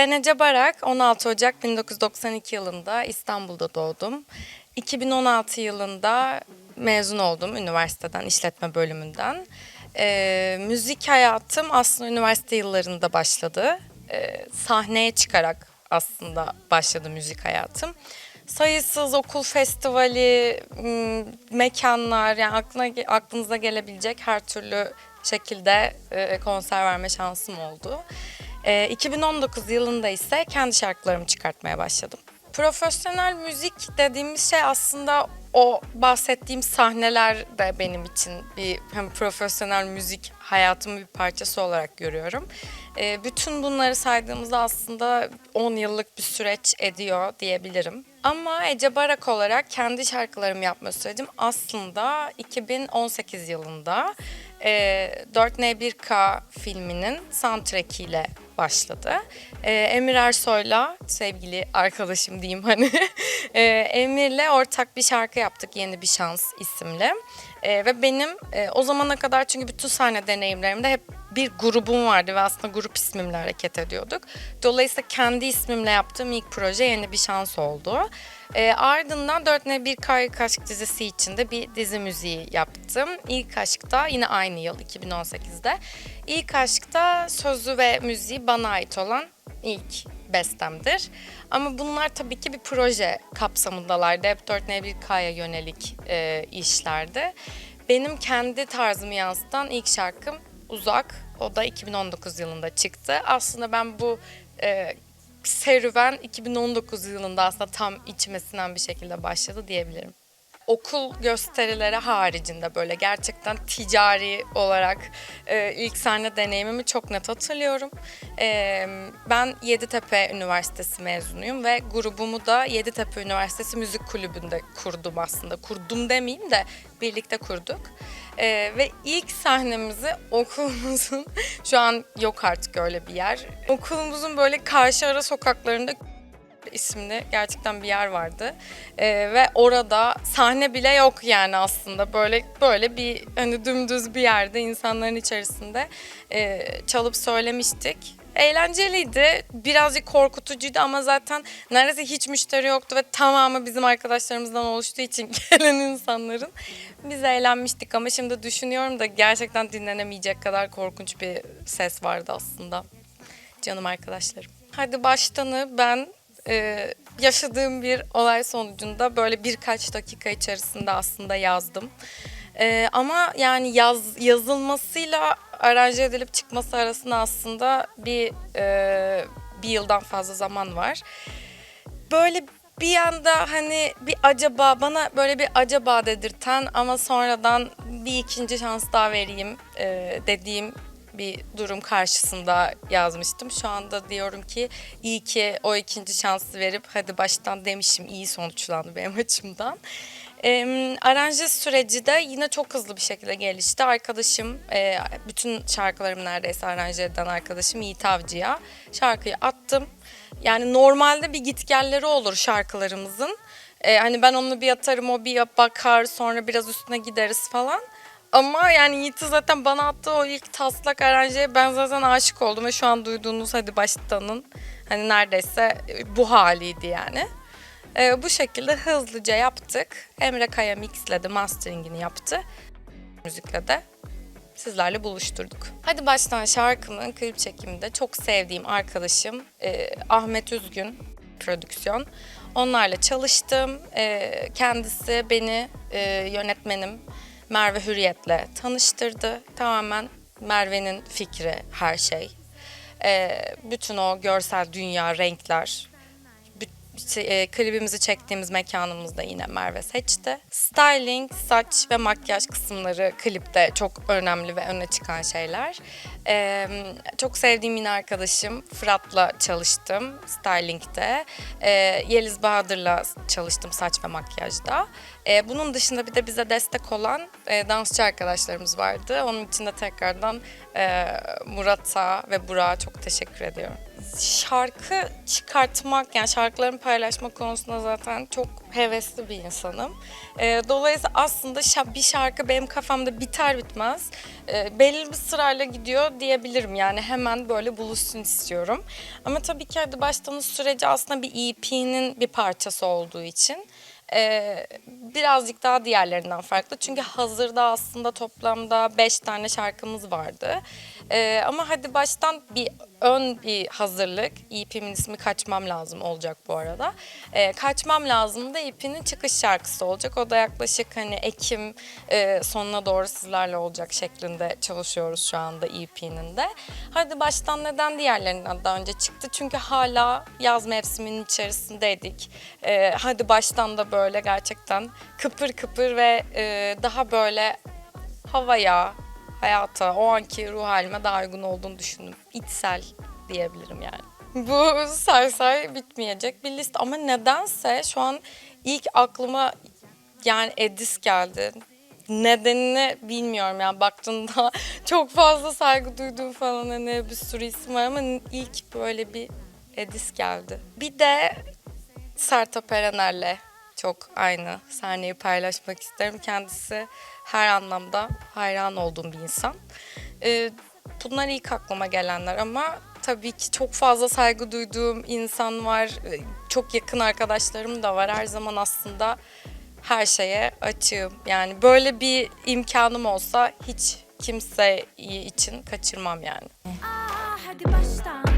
Ben Ece Barak, 16 Ocak 1992 yılında İstanbul'da doğdum. 2016 yılında mezun oldum üniversiteden, işletme bölümünden. Ee, müzik hayatım aslında üniversite yıllarında başladı. Ee, sahneye çıkarak aslında başladı müzik hayatım. Sayısız okul festivali, m, mekanlar, yani aklına aklınıza gelebilecek her türlü şekilde e, konser verme şansım oldu. E, 2019 yılında ise kendi şarkılarımı çıkartmaya başladım. Profesyonel müzik dediğimiz şey aslında o bahsettiğim sahneler de benim için bir hem profesyonel müzik hayatımın bir parçası olarak görüyorum. E, bütün bunları saydığımızda aslında 10 yıllık bir süreç ediyor diyebilirim. Ama Ece Barak olarak kendi şarkılarımı yapma sürecim aslında 2018 yılında e, 4N1K filminin soundtrackiyle başladı. E, Emir Ersoy'la sevgili arkadaşım diyeyim hani e, Emir'le ortak bir şarkı yaptık Yeni Bir Şans isimli. E, ve benim e, o zamana kadar çünkü bütün sahne deneyimlerimde hep bir grubum vardı ve aslında grup ismimle hareket ediyorduk. Dolayısıyla kendi ismimle yaptığım ilk proje Yeni Bir Şans oldu. E, ardından 4'ne bir Kayık Aşk dizisi için de bir dizi müziği yaptım. İlk Aşk'ta yine aynı yıl 2018'de. İlk Aşk'ta sözü ve müziği bana ait olan ilk bestemdir. Ama bunlar tabii ki bir proje kapsamındalardı. Hep 4N1K'ya yönelik e, işlerdi. Benim kendi tarzımı yansıtan ilk şarkım Uzak. O da 2019 yılında çıktı. Aslında ben bu e, serüven 2019 yılında aslında tam içmesinden bir şekilde başladı diyebilirim. Okul gösterileri haricinde böyle gerçekten ticari olarak e, ilk sahne deneyimimi çok net hatırlıyorum. E, ben Yeditepe Üniversitesi mezunuyum ve grubumu da Yeditepe Üniversitesi Müzik Kulübü'nde kurdum aslında. Kurdum demeyeyim de birlikte kurduk. E, ve ilk sahnemizi okulumuzun, şu an yok artık öyle bir yer. Okulumuzun böyle karşı ara sokaklarında isimli gerçekten bir yer vardı. Ee, ve orada sahne bile yok yani aslında böyle böyle bir hani dümdüz bir yerde insanların içerisinde e, çalıp söylemiştik. Eğlenceliydi. Birazcık korkutucuydu ama zaten neredeyse hiç müşteri yoktu ve tamamı bizim arkadaşlarımızdan oluştuğu için gelen insanların. Biz eğlenmiştik ama şimdi düşünüyorum da gerçekten dinlenemeyecek kadar korkunç bir ses vardı aslında. Canım arkadaşlarım. Hadi baştanı ben e, yaşadığım bir olay sonucunda böyle birkaç dakika içerisinde aslında yazdım. E, ama yani yaz yazılmasıyla aranje edilip çıkması arasında aslında bir e, bir yıldan fazla zaman var. Böyle bir yanda hani bir acaba bana böyle bir acaba dedirten ama sonradan bir ikinci şans daha vereyim e, dediğim bir durum karşısında yazmıştım. Şu anda diyorum ki iyi ki o ikinci şansı verip hadi baştan demişim iyi sonuçlandı benim açımdan. E, aranje süreci de yine çok hızlı bir şekilde gelişti. Arkadaşım, e, bütün şarkılarımı neredeyse aranje eden arkadaşım Yiğit Avcı'ya şarkıyı attım. Yani normalde bir gitgelleri olur şarkılarımızın. E, hani ben onu bir atarım, o bir bakar, sonra biraz üstüne gideriz falan. Ama yani Yiğit'i zaten bana attığı o ilk taslak aranjeye ben zaten aşık oldum ve şu an duyduğunuz hadi baştanın hani neredeyse bu haliydi yani. Ee, bu şekilde hızlıca yaptık. Emre Kaya mixledi, masteringini yaptı. Müzikle de sizlerle buluşturduk. Hadi baştan şarkının klip çekiminde çok sevdiğim arkadaşım e, Ahmet Üzgün prodüksiyon. Onlarla çalıştım. E, kendisi beni e, yönetmenim Merve Hürriyet'le tanıştırdı. Tamamen Merve'nin fikri her şey. E, bütün o görsel dünya, renkler, e, klibimizi çektiğimiz mekanımızda da yine Merve seçti. Styling, saç ve makyaj kısımları klipte çok önemli ve öne çıkan şeyler. E, çok sevdiğim yine arkadaşım Fırat'la çalıştım styling'de. E, Yeliz Bahadır'la çalıştım saç ve makyajda. E, bunun dışında bir de bize destek olan e, dansçı arkadaşlarımız vardı. Onun için de tekrardan e, Murat'a ve Burak'a çok teşekkür ediyorum. Şarkı çıkartmak yani şarkılarımı paylaşma konusunda zaten çok hevesli bir insanım. Ee, dolayısıyla aslında bir şarkı benim kafamda biter bitmez e, belli bir sırayla gidiyor diyebilirim. Yani hemen böyle buluşsun istiyorum. Ama tabii ki hadi baştanın süreci aslında bir EP'nin bir parçası olduğu için e, birazcık daha diğerlerinden farklı. Çünkü hazırda aslında toplamda 5 tane şarkımız vardı. E, ama hadi baştan bir ön bir hazırlık. EP'min ismi Kaçmam Lazım olacak bu arada. E, Kaçmam Lazım da EP'nin çıkış şarkısı olacak. O da yaklaşık hani Ekim e, sonuna doğru sizlerle olacak şeklinde çalışıyoruz şu anda EP'nin de. Hadi baştan neden diğerlerinden daha önce çıktı? Çünkü hala yaz mevsiminin içerisindeydik. E, hadi baştan da böyle gerçekten kıpır kıpır ve e, daha böyle havaya, hayata, o anki ruh halime daha uygun olduğunu düşündüm. İçsel diyebilirim yani. Bu say say bitmeyecek bir liste ama nedense şu an ilk aklıma yani Edis geldi. Nedenini bilmiyorum yani baktığında çok fazla saygı duyduğum falan hani bir sürü isim var ama ilk böyle bir Edis geldi. Bir de Sertab Erener'le çok aynı sahneyi paylaşmak isterim. Kendisi her anlamda hayran olduğum bir insan. Ee, bunlar ilk aklıma gelenler ama tabii ki çok fazla saygı duyduğum insan var. Ee, Çok yakın arkadaşlarım da var. Her zaman aslında her şeye açığım. Yani böyle bir imkanım olsa hiç kimse için kaçırmam yani. Ah, hadi baştan